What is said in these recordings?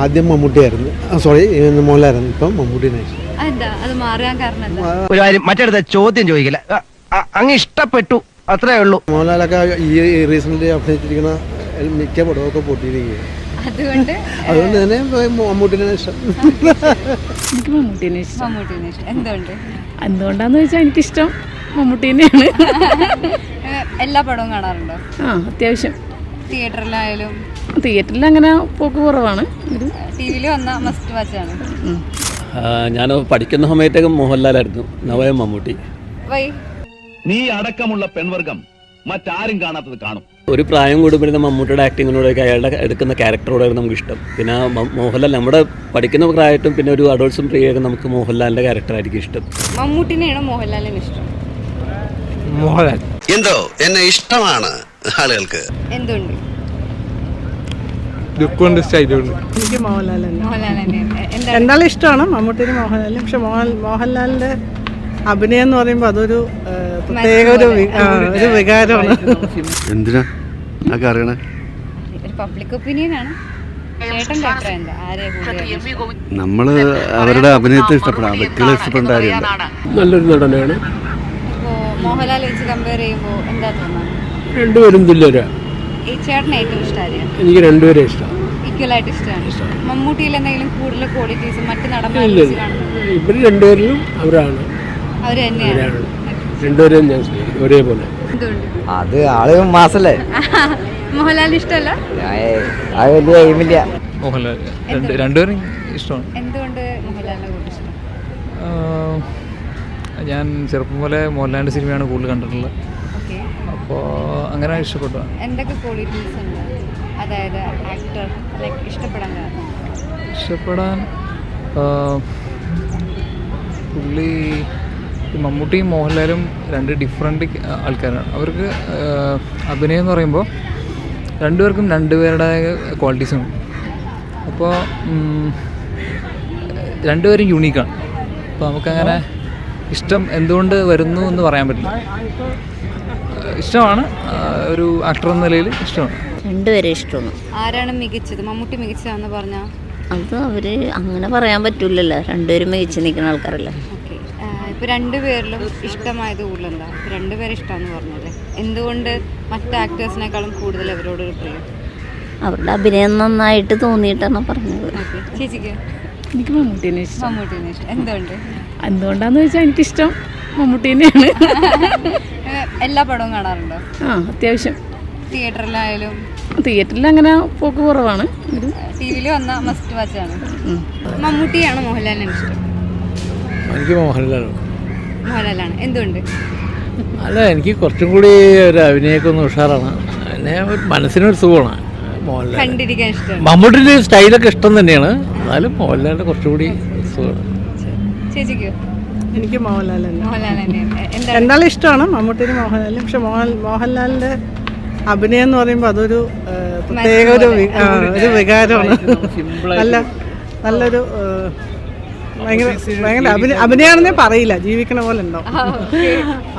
ആദ്യം മമ്മൂട്ടിയായിരുന്നു സോറി മോഹൻലാലായിരുന്നു. ഇപ്പം മമ്മൂട്ടിനെ എന്താ? ഒരു കാര്യം മറ്റടുത്ത ചോദ്യം ചോദിക്കില്ല. അങ്ങ് ഇഷ്ടപ്പെട്ടു. അത്രേ ഉള്ളൂ. മോഹൻലാലൊക്കെ ഈ റീസെന്റ് അഭിനയിച്ചിരിക്കുന്ന മിക്ക പടമൊക്കെ പൊട്ടിയിരിക്കുകയാണ്. അതുകൊണ്ട് അതുകൊണ്ട് തന്നെ മമ്മൂട്ടിനെ ഇഷ്ടം. എനിക്ക് മമ്മൂട്ടീനെ ഇഷ്ടം. എന്തുകൊണ്ട്? എന്തുകൊണ്ടാന്ന് വെച്ചാൽ എനിക്കിഷ്ടം മമ്മൂട്ടിനെയാണ്. എല്ലാ പടവും കാണാറുണ്ടോ? ആ അത്യാവശ്യം. തിയേറ്ററിലായാലും തിയേറ്ററിൽ അങ്ങനെ പോക്ക് കുറവാണ്. ഞാൻ പഠിക്കുന്ന സമയത്തേക്കും മോഹൻലാലായിരുന്നു. നവയം മമ്മൂട്ടി. വൈ. നീ അടക്കമുള്ള പെൺവർഗം മറ്റാരും കാണാത്തത് കാണും. ഒരു പ്രായം കൂടുമ്പോഴേ മമ്മൂട്ടിയുടെ ആക്ടിങ്ങിനോടൊക്കെ അയാളുടെ എടുക്കുന്ന ക്യാരക്ടറോടായിരുന്നു നമുക്ക് ഇഷ്ടം പിന്നെ മോഹൻലാൽ നമ്മുടെ പഠിക്കുന്ന പ്രായത്തും പിന്നെ ഒരു അഡോൾസും പ്രിയൊക്കെ നമുക്ക് മോഹൻലാലിന്റെ ക്യാരക്ടറായിരിക്കും ഇഷ്ടം. മമ്മൂട്ടിനെയാണ് മോഹൻലാലിന് ഇഷ്ടം. മോഹൻലാൽ. എന്തോ എന്നെ ഇഷ്ടമാണ് ആളുകൾക്ക്. എന്തുകൊണ്ട് ലുക്കുണ്ട് സ്റ്റൈലുണ്ട് എനിക്ക് മോഹൻലാൽ ഇഷ്ടമാണ് മമ്മൂട്ടിന് മോഹൻലാലും പക്ഷെ മോഹൻ മോഹൻലാലിന്റെ അഭിനയം എന്ന് പറയുമ്പോൾ അതൊരു പ്രത്യേക ഒരു വി- ആ, ഒരു വികാരമാണ്. എന്തിനാ? അറിയണേ? ഒരു പബ്ലിക് ഒപ്പീനിയൻ ആണ്. ചേട്ടന്റെ അഭിപ്രായം എന്താ? ആരെയാ കൂടുതൽ നമ്മൾ അവരുടെ അഭിനയത്തെ ഇഷ്ടപ്പെടാം. വ്യക്തികളെ ഇഷ്ടപ്പെടേണ്ട കാര്യമാണ് നല്ലൊരു നടനാണ്. ഇപ്പോ മോഹൻലാൽ വെച്ച് കമ്പയർ ചെയ്യുമ്പോൾ എന്താ തോന്നുന്നത്? രണ്ടുപേരും തുല്യരാ. ഈ ചേട്ടനെ ഏറ്റവും ഇഷ്ടം ആരെയാണ് എനിക്ക് രണ്ടുപേരെ ഇഷ്ടം. ഈക്വൽ ഇഷ്ടമാണ്. മമ്മൂട്ടിയിൽ എന്തെങ്കിലും കൂടുതൽ ക്വാളിറ്റീസ് മറ്റ് നടന്മാരിൽ ഇവർ രണ്ടുപേരിലും അവരാണ്. അവർ തന്നെയാണ്. രണ്ടുപേരെയും ഞാൻ സ്നേഹിക്കും. ഒരേപോലെ. എന്തുകൊണ്ട്? അത് ആൾ മാസല്ലേ? മോഹൻലാൽ ഇഷ്ടമല്ല? അത് വലിയ എയിമില്ല മോഹൻലാൽ രണ്ട് രണ്ടുപേരും ഇഷ്ടമാണ്. എന്തുകൊണ്ട് മോഹൻലാലിനെ കൂടുതൽ ഇഷ്ടം? ഞാൻ ചെറുപ്പം പോലെ മോഹൻലാലിന്റെ സിനിമയാണ് കൂടുതൽ കണ്ടിട്ടുള്ളത്. അപ്പോ അപ്പോൾ അങ്ങനെ ഇഷ്ടപ്പെട്ടു എന്തൊക്കെ ക്വാളിറ്റീസ് ഉണ്ട്? അതായത് ആക്ടർ ലൈക്ക് ഇഷ്ടപ്പെടാൻ ഇഷ്ടപ്പെടാൻ പുള്ളി മമ്മൂട്ടിയും മോഹൻലാലും രണ്ട് ഡിഫറെന്റ് ആൾക്കാരാണ്. അവർക്ക് അഭിനയം എന്ന് പറയുമ്പോൾ രണ്ടുപേർക്കും രണ്ടുപേരുടെ ക്വാളിറ്റീസ് അപ്പോൾ രണ്ടുപേരും യൂണീക്കാണ് അപ്പോൾ നമുക്കങ്ങനെ ഇഷ്ടം എന്തുകൊണ്ട് വരുന്നു എന്ന് പറയാൻ പറ്റില്ല. ഇഷ്ടമാണ് ഒരു ആക്ടർ എന്ന നിലയിൽ ഇഷ്ടമാണ്. രണ്ടുപേരെ ഇഷ്ടമാണ്. ആരാണ് മികച്ചത്? മമ്മൂട്ടി മികച്ചതാന്ന് പറഞ്ഞ? അത് അവർ അങ്ങനെ പറയാൻ പറ്റൂലല്ലോ. രണ്ടുപേരും മികച്ച് നിൽക്കുന്ന ആൾക്കാരല്ലേ. ഇപ്പൊ രണ്ടുപേരിലും ഇഷ്ടമായത് കൂടുതലെന്താ? രണ്ടുപേരെ ഇഷ്ടമാണെന്ന് പറഞ്ഞല്ലേ. എന്തുകൊണ്ട് മറ്റ് ആക്ടേഴ്സിനേക്കാളും കൂടുതൽ അവരോട് ഒരു പ്രിയം അവരുടെ അഭിനയം നന്നായിട്ട് തോന്നിയിട്ടാണ് പറഞ്ഞത്. ചേച്ചിക്ക്? എനിക്ക് മമ്മൂട്ടീനെ ഇഷ്ടം. മമ്മൂട്ടിനെ ഇഷ്ടം. എന്തുകൊണ്ട്? എന്തുകൊണ്ടാന്ന് വെച്ചാൽ എനിക്കിഷ്ടം മമ്മൂട്ടീനെയാണ്. എല്ലാ പടവും കാണാറുണ്ടോ? ആ അത്യാവശ്യം. തിയേറ്ററിലായാലും തിയേറ്ററിൽ അങ്ങനെ പോക്ക് കുറവാണ്. ഒരു ടി വിയിൽ വന്ന മസ്റ്റ് വാച്ചാണ് മമ്മൂട്ടിയാണ് മോഹൻലാലിനെ ഇഷ്ടം? എനിക്ക് മോഹൻലാലാണ്. എന്തുകൊണ്ട് അല്ല എനിക്ക് കുറച്ചും കൂടി ഒരു അഭിനയൊക്കെ ഒന്ന് ഉഷാറാണ്. പിന്നെ ഒരു മനസ്സിനൊരു സുഖമാണ് മോഹൻലാൽ കണ്ടിരിക്കാൻ ഇഷ്ടമാണ്. മമ്മൂട്ടിന്റെ സ്റ്റൈലൊക്കെ ഇഷ്ടം തന്നെയാണ്. എന്നാലും മോഹൻലാലിന്റെ കുറച്ചുകൂടി സുഖമാണ്. ചേച്ചിക്ക്? എനിക്ക് മോഹൻലാലുണ്ട് മോഹൻലാൽ എന്താണ്? എന്തായാലും ഇഷ്ടമാണ്. മമ്മൂട്ടിന് മോഹൻലാലും പക്ഷെ മോഹൻ മോഹൻലാലിന്റെ അഭിനയം എന്ന് പറയുമ്പോൾ അതൊരു പ്രത്യേക ഒരു ഒരു വികാരമാണ്. നല്ല നല്ലൊരു ഭയങ്കര ഭയങ്കര അഭിനയ അഭിനയാണെന്നേ പറയില്ല ജീവിക്കണ പോലെ ഉണ്ടാവും.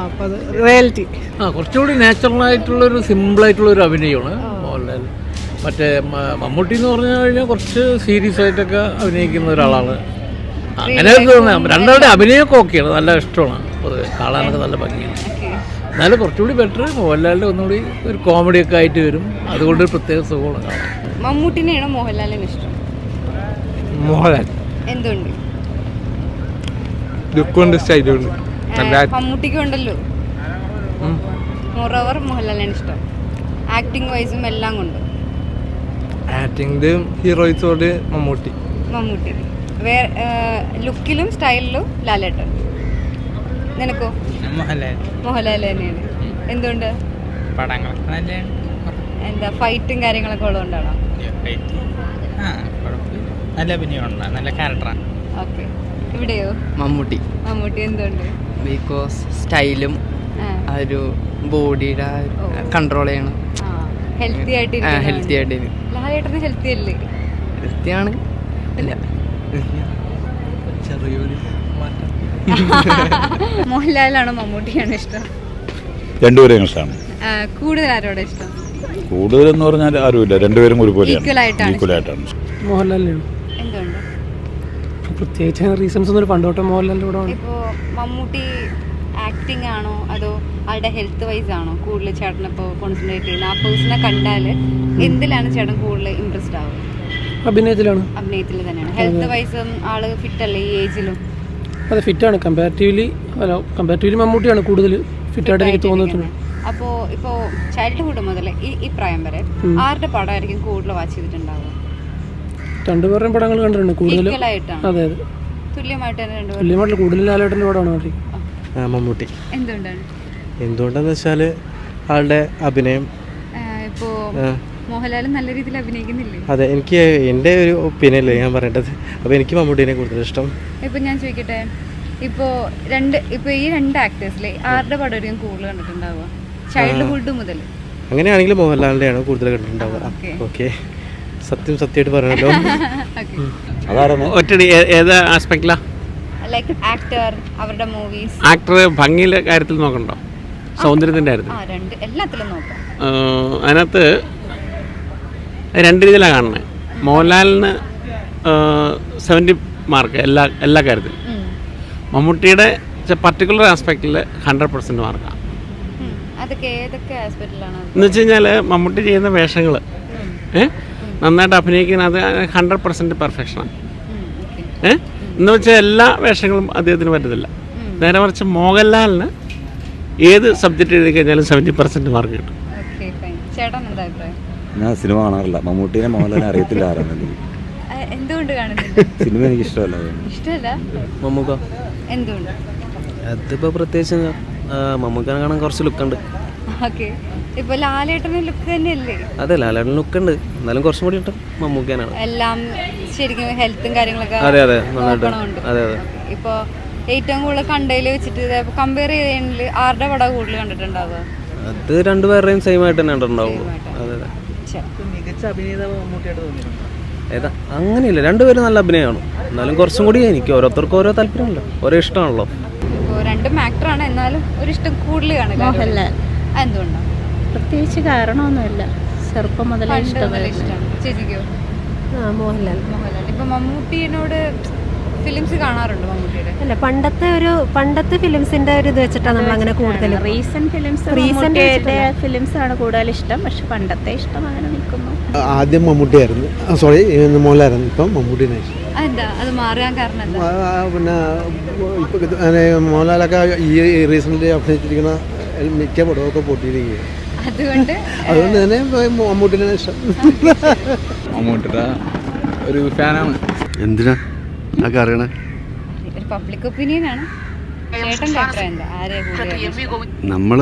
അപ്പോൾ അത് റിയാലിറ്റി. ആ കുറച്ചുകൂടി നാച്ചുറലായിട്ടുള്ളൊരു സിമ്പിളായിട്ടുള്ളൊരു അഭിനയമാണ്. മോഹൻലാൽ മറ്റേ മമ്മൂട്ടി എന്ന് പറഞ്ഞു കഴിഞ്ഞാൽ കുറച്ച് സീരിയസ് ആയിട്ടൊക്കെ അഭിനയിക്കുന്ന ഒരാളാണ്. അങ്ങനെ തോന്നുന്നത് രണ്ടാളുടെ അഭിനയമൊക്കെ ഓക്കെയാണ്. നല്ല ഇഷ്ടമാണ്. കാണാനൊക്കെ നല്ല ഭംഗിയാണ് എന്നാലും കുറച്ചുകൂടി ബെറ്റർ മോഹൻലാലിന്റെ ഒന്നുകൂടി ഒരു കോമഡി ഒക്കെ ആയിട്ട് വരും. അതുകൊണ്ട് ഒരു പ്രത്യേക സുഖമാണ് കാണാം. മമ്മൂട്ടിനെയാണോ മോഹൻലാലിന് ഇഷ്ടം? മോഹൻലാൽ. എന്തുകൊണ്ട് ലുക്കുണ്ട് സ്റ്റൈലുണ്ട്. മമ്മൂട്ടിക്ക് ഉണ്ടല്ലോ മോറോവർ മോഹൻലാലിനാണ് ഇഷ്ടം. ആക്ടിങ് വൈസും എല്ലാം കൊണ്ട്. ആക്ടിങ്ങിലും ഹീറോയിസോട് മമ്മൂട്ടി. മമ്മൂട്ടി. വേറെ ലുക്കിലും സ്റ്റൈലിലും ലാലേട്ടൻ. നിനക്കോ? മോഹൻലാൽ. തന്നെയാണ് എന്തുകൊണ്ട്? പടങ്ങളൊക്കെ എന്താ ഫൈറ്റും കാര്യങ്ങളൊക്കെ ഉള്ളതുകൊണ്ടാണോ? നല്ല അഭിനയമാണ്. നല്ല ക്യാരക്ടറാണ് ഓക്കെ. ഇവിടെയോ? മമ്മൂട്ടി. മമ്മൂട്ടി എന്തുകൊണ്ട്? ബിക്കോസ് സ്റ്റൈലും ആ. ഒരു ബോഡിയുടെ. കൺട്രോൾ ചെയ്യണം. ഹെൽത്തി ആയിട്ട് ഹെൽത്തി ആയിട്ട് ലാലേട്ടന് ഹെൽത്തി അല്ലേ? ഹെൽത്തിയാണ് ഇല്ല. ചെറിയൊരു മാറ്റം. മോഹൻലാലാണോ മമ്മൂട്ടിയാണോ ഇഷ്ടം? രണ്ടുപേരെയും ഇഷ്ടമാണ്. കൂടുതൽ ആരോടെ ഇഷ്ടം? കൂടുതൽ എന്ന് പറഞ്ഞാൽ ആരുമില്ല. രണ്ടുപേരും ഒരുപോലെയാണ്. ഈക്വലായിട്ടാണ് മോഹൻലാലിനാണ് പ്രത്യേകിച്ച് റീസൺസ് ഒന്നും പണ്ടോട്ടെ മോഹൻലാലിന്റെ കൂടെ ഇപ്പോ മമ്മൂട്ടി ആക്ടിംഗ് ആണോ അതോ ആളുടെ ഹെൽത്ത് വൈസ് ആണോ കൂടുതൽ ചേട്ടൻ ഇപ്പോൾ കോൺസെൻട്രേറ്റ് ചെയ്യുന്നത്? ആ പേഴ്സണെ കണ്ടാൽ എന്തിലാണ് ചേട്ടൻ കൂടുതൽ ഇൻട്രസ്റ്റ് ആവുക? അഭിനയത്തിലാണ്. അഭിനയത്തിൽ തന്നെയാണ്. ഹെൽത്ത് വൈസും ആൾ ഫിറ്റ് അല്ലേ ഈ ഏജിലും അതെ ഫിറ്റാണ്. കമ്പാരിറ്റീവ്ലി അല്ല കമ്പാരിറ്റീവ്ലി മമ്മൂട്ടിയാണ് കൂടുതൽ ഫിറ്റായിട്ട് എനിക്ക് തോന്നിയിട്ടുണ്ട് അപ്പോൾ ഇപ്പോൾ ചൈൽഡ്ഹുഡ് മുതൽ ഈ ഈ പ്രായം വരെ ആരുടെ പടമായിരിക്കും കൂടുതൽ വാച്ച് ചെയ്തിട്ടുണ്ടാവുക? രണ്ടുപേരുടെയും പടങ്ങൾ കണ്ടിട്ടുണ്ട് കൂടുതലും. അതെ അതെ. തുല്യമായിട്ട് കൂടുതൽ ലാലേട്ടന്റെ പടമാണ് മമ്മൂട്ടി. എന്തുകൊണ്ടാണ്? എന്തുകൊണ്ടാന്ന് വെച്ചാൽ ആളുടെ അഭിനയം. ഇപ്പോൾ ആ, മോഹൻലാൽ നല്ല രീതിയിൽ അഭിനയിക്കുന്നില്ലേ? അതെ എനിക്ക് എന്റെ ഒരു ഒപ്പീനിയൻ അല്ലേ ഞാൻ പറയേണ്ടത് അപ്പോൾ എനിക്ക് മമ്മൂട്ടിനെ കൂടുതൽ ഇഷ്ടം. ഇപ്പോ ഞാൻ ചോദിക്കട്ടെ ഇപ്പോ രണ്ട് ഇപ്പോൾ ഈ രണ്ട് ആക്ടേഴ്സിലെ ആരുടെ പടം പടമായിരിക്കും കൂടുതൽ കണ്ടിട്ടുണ്ടാവുക? ചൈൽഡ്ഹുഡ് മുതൽ അങ്ങനെയാണെങ്കിൽ മോഹൻലാലിന്റെയാണ് കൂടുതൽ കണ്ടിട്ടുണ്ടാവുക? ഓക്കെ. ഓക്കെ. സത്യം സത്യമായിട്ട് പറയണല്ലോ. ഒറ്റടി ഏത് ആസ്പെക്റ്റിലാ ലൈക്ക് ആക്ടർ അവരുടെ മൂവീസ് ആക്ടർ ഭംഗിയിലെ കാര്യത്തിൽ നോക്കണ്ടോ സൗന്ദര്യത്തിന്റെ കാര്യത്തിൽ? ആ രണ്ട് എല്ലാത്തിലും നോക്കാം. അതിനകത്ത് രണ്ട് രീതിയിലാണ് കാണുന്നത്. മോഹൻലാലിന് സെവന്റി മാർക്ക് എല്ലാ എല്ലാ കാര്യത്തിലും. മമ്മൂട്ടിയുടെ പർട്ടിക്കുലർ ആസ്പെക്റ്റിൽ ഹൺഡ്രഡ് പെർസെന്റ് മാർക്കാണ് എന്ന് വെച്ച് കഴിഞ്ഞാൽ മമ്മൂട്ടി ചെയ്യുന്ന വേഷങ്ങൾ നന്നായിട്ട് അഭിനയിക്കുന്ന അത് ഹൺഡ്രഡ് പെർസെന്റ് പെർഫെക്ഷനാണ് എന്ന് വെച്ചാൽ എല്ലാ വേഷങ്ങളും അദ്ദേഹത്തിന് പറ്റത്തില്ല. നേരെ മറിച്ച് മോഹൻലാലിന് ഏത് സബ്ജക്റ്റ് എഴുതി കഴിഞ്ഞാലും സെവന്റി പെർസെന്റ് മാർക്ക് കിട്ടും. ചേട്ടൻ എന്താ അഭിപ്രായം? ഞാൻ സിനിമ കാണാറില്ല. മമ്മൂട്ടീനെ മോഹൻലാലിനെ അറിയത്തില്ല ആരാണ് ആ, എന്തുകൊണ്ട് കാണുന്നില്ല? സിനിമ എനിക്ക് ഇഷ്ടമല്ല ഇഷ്ടമല്ല? മമ്മൂക്ക? എന്തുകൊണ്ട്? അതിപ്പോ പ്രത്യേകിച്ച് മമ്മൂക്കാനെ കാണാൻ കുറച്ച് ലുക്കുണ്ട് ഓക്കെ. ഇപ്പൊ ലാലേട്ടന്റെ ലുക്ക് തന്നെയല്ലേ? അതെ ലാലേട്ടൻ ലുക്കുണ്ട് എന്നാലും കുറച്ചും കൂടി ഇഷ്ടം മമ്മൂക്കാനാണ്. എല്ലാം ശരിക്കും ഹെൽത്തും കാര്യങ്ങളൊക്കെ അതെ അതെ നന്നായിട്ട്. അതെ അതെ. ഇപ്പൊ ഏറ്റവും കൂടുതൽ കണ്ടതിൽ വെച്ചിട്ട് കമ്പയർ ചെയ്തതിൽ ആരുടെ പടം കൂടുതൽ കണ്ടിട്ടുണ്ടാവുക? അത് രണ്ടുപേരുടെയും സെയിം ആയിട്ട് തന്നെ ഉണ്ടാവുള്ളൂ അതെ അതെ. മികച്ച. അഭിനേതാവ് മമ്മൂട്ടിയായിട്ട് തോന്നിയിട്ടുണ്ട്? ഏതാ? അങ്ങനെയില്ല. രണ്ടുപേരും നല്ല അഭിനയമാണ്. എന്നാലും കുറച്ചും കൂടി എനിക്ക് ഓരോരുത്തർക്കും ഓരോ താല്പര്യമുണ്ടല്ലോ ഓരോ ഇഷ്ടമാണല്ലോ. രണ്ടും ആക്ടറാണ് എന്നാലും ഒരു ഇഷ്ടം കൂടുതൽ കാണില്ല മോഹൻലാൽ. എന്തുകൊണ്ടാണ് പ്രത്യേകിച്ച് കാരണമൊന്നുമില്ല. ചെറുപ്പം മുതലേ ഇഷ്ടമാണ് ചേച്ചിക്കോ? മോഹൻലാൽ. മോഹൻലാൽ. ഇപ്പൊ മമ്മൂട്ടിനോട് ഫിലിംസ് കാണാറുണ്ട് മമ്മൂട്ടിയുടെ? അല്ല പണ്ടത്തെ ഒരു പണ്ടത്തെ ഫിലിംസിന്റെ ഒരു ഇത് വെച്ചിട്ടാണ് നമ്മൾ അങ്ങനെ കൂടുതൽ റീസെന്റ് ഫിലിംസ് റീസെന്റ് ഫിലിംസ് ആണ് കൂടുതൽ ഇഷ്ടം പക്ഷെ പണ്ടത്തെ ഇഷ്ടം അങ്ങനെ നിൽക്കുന്നു. ആദ്യം മമ്മൂട്ടിയായിരുന്നു. സോറി മോഹൻലാലായിരുന്നു. ഇപ്പം മമ്മൂട്ടിനെ അത് മാറാൻ കാരണം പിന്നെ ഇപ്പം മോഹൻലാലൊക്കെ ഈ റീസെന്റ് അഭിനയിച്ചിരിക്കുന്ന മിക്ക പടമൊക്കെ പൊട്ടിയിരിക്കുകയാണ്. അതുകൊണ്ട് അതുകൊണ്ട് തന്നെ മമ്മൂട്ടിനെ ഇഷ്ടം. മമ്മൂട്ടിയുടെ ഒരു ഫാനാണ്. എന്തിനാ? അറിയണേ? പബ്ലിക് ഒപ്പീനിയൻ ആണ്. നമ്മൾ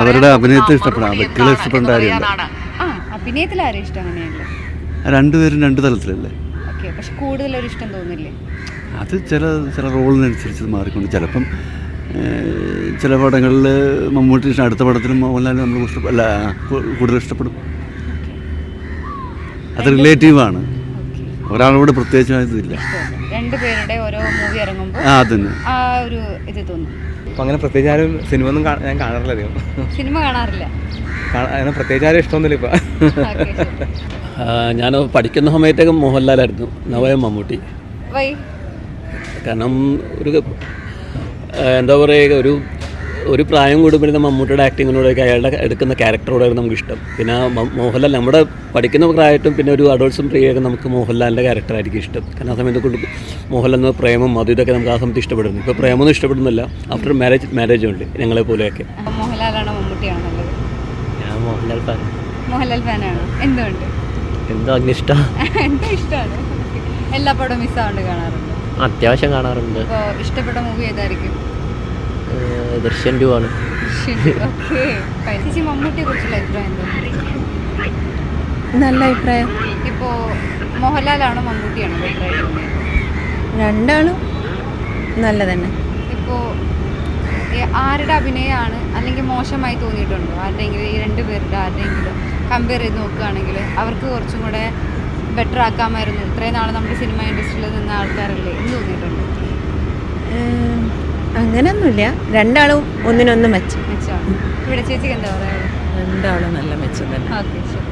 അവരുടെ അഭിനയത്തെ ഇഷ്ടപ്പെടാം. വ്യക്തികളെ ഇഷ്ടപ്പെടേണ്ട കാര്യമില്ല ആ അഭിനയത്തിൽ ഇഷ്ടം അങ്ങനെയല്ല രണ്ടുപേരും രണ്ട് തലത്തിലല്ലേ? ഓക്കെ പക്ഷെ കൂടുതൽ ഒരു ഇഷ്ടം തോന്നില്ലേ? അത് ചില ചില റോളിനനുസരിച്ച് മാറിക്കൊണ്ട് ചിലപ്പം ചില പടങ്ങളിൽ മമ്മൂട്ടി ഇഷ്ടം അടുത്ത പടത്തിലും മോഹൻലാൽ നമ്മൾ ഇഷ്ടപ്പെടും അല്ല കൂടുതൽ ഇഷ്ടപ്പെടും. അത് റിലേറ്റീവാണ്. ഒരാളോട് പ്രത്യേകിച്ചായതില്ല രണ്ടുപേരുടെ ഓരോ മൂവി ഇറങ്ങുമ്പോൾ ആ അതന്നെ. ആ ഒരു ഇത് തോന്നും. അപ്പം അങ്ങനെ പ്രത്യേകിച്ച് ആരും സിനിമ ഒന്നും ഞാൻ കാണാറില്ല അധികം. സിനിമ കാണാറില്ല. അങ്ങനെ പ്രത്യേകിച്ച് ആരും ഇഷ്ടമൊന്നുമില്ല ഇപ്പം. ഞാൻ പഠിക്കുന്ന സമയത്തേക്ക് മോഹൻലാലായിരുന്നു നവയം മമ്മൂട്ടി. വൈ കാരണം ഒരു ആ, എന്താ പറയുക ഒരു ഒരു പ്രായം കൂടുമ്പോൾ മമ്മൂട്ടിയുടെ ആക്ടിങ്ങിനോടൊക്കെ അയാളുടെ എടുക്കുന്ന ക്യാരക്ടറോടായിരുന്നു നമുക്ക് ഇഷ്ടം പിന്നെ മോഹൻലാൽ നമ്മുടെ പഠിക്കുന്ന പ്രായത്തും പിന്നെ ഒരു അഡോൾസും പ്രിയൊക്കെ നമുക്ക് മോഹൻലാലിന്റെ ക്യാരക്ടറായിരിക്കും ഇഷ്ടം. കാരണം ആ സമയത്ത് കൊണ്ട് മോഹൻലാൽ എന്ന പ്രേമം അതും ഇതൊക്കെ നമുക്ക് ആ സമയത്ത് ഇഷ്ടപ്പെടുന്നു. ഇപ്പോൾ പ്രേമൊന്നും ഇഷ്ടപ്പെടുന്നില്ല. ആഫ്റ്റർ മാരേജ് മാരേജ് ഉണ്ട് ഞങ്ങളെ പോലെയൊക്കെ. മോഹൻലാലാണോ മമ്മൂട്ടിയാണോ ഞാൻ മോഹൻലാൽ ഫാൻ മോഹൻലാൽ ഫാനാണോ എന്തുകൊണ്ട്? എന്തോ അങ്ങനെ ഇഷ്ടം എന്താ ഇഷ്ടമാണ്. എല്ലാ പടവും മിസ്സാണ്ട് കാണാറുണ്ട്. അത്യാവശ്യം കാണാറുണ്ട്. ഇഷ്ടപ്പെട്ട മൂവി ഏതായിരിക്കും? ദൃശ്യം ടു ആണ് നല്ല അഭിപ്രായം. ഇപ്പോ മോഹൻലാലാണോ മമ്മൂട്ടിയാണോ രണ്ടാളും നല്ല തന്നെ ഇപ്പോ ആരുടെ അഭിനയമാണ് അല്ലെങ്കിൽ മോശമായി തോന്നിയിട്ടുണ്ടോ? ആരുടെയെങ്കിലും ഈ രണ്ട് പേരുടെ ആരുടെയെങ്കിലും കമ്പയർ ചെയ്ത് നോക്കുകയാണെങ്കിൽ അവർക്ക് കുറച്ചും കൂടെ ബെറ്റർ ആക്കാമായിരുന്നു. ഇത്രയും നാൾ നമ്മുടെ സിനിമ ഇൻഡസ്ട്രിയിൽ നിന്ന ആൾക്കാരല്ലേ എന്ന് തോന്നിയിട്ടുണ്ടോ? അങ്ങനൊന്നുമില്ല. രണ്ടാളും ഒന്നിനൊന്നും മെച്ചം. ഇവിടെ ചേച്ചിക്ക് എന്താ പറയുക രണ്ടാളും നല്ല മെച്ചം തന്നെ. ഓക്കെ ശരി.